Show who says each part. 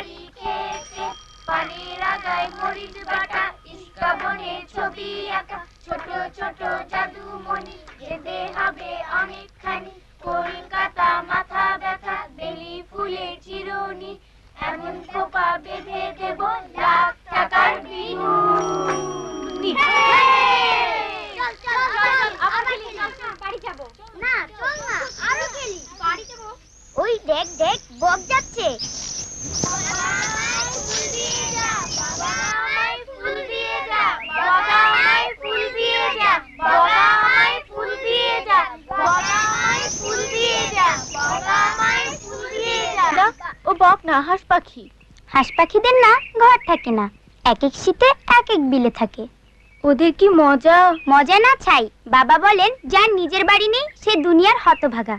Speaker 1: পারি খেতে পানির আগায় মরিচ বাটা ইস্কা বনে ছবি আঁকা। ছোট ছোট জাদু মনি যেতে হবে অনেকখানি। কলকাতা মাথা ব্যথা বেলি ফুলের চিরুনি। এমন খোপা বেঁধে দেব লাখ টাকার বিনু চল চল চল আবার খেলি। বাড়ি যাব।
Speaker 2: না চল না আরও খেলি। বাড়ি যাব। ওই দেখ দেখ বক যাচ্ছে।
Speaker 3: ও বক না হাঁস পাখি।
Speaker 2: হাঁস পাখিদের না ঘর থাকে না। এক এক শীতে এক এক বিলে থাকে।
Speaker 3: ওদের কি মজা?
Speaker 2: মজা না চাই বাবা বলেন যার নিজের বাড়ি নেই সে দুনিয়ার হতভাগা।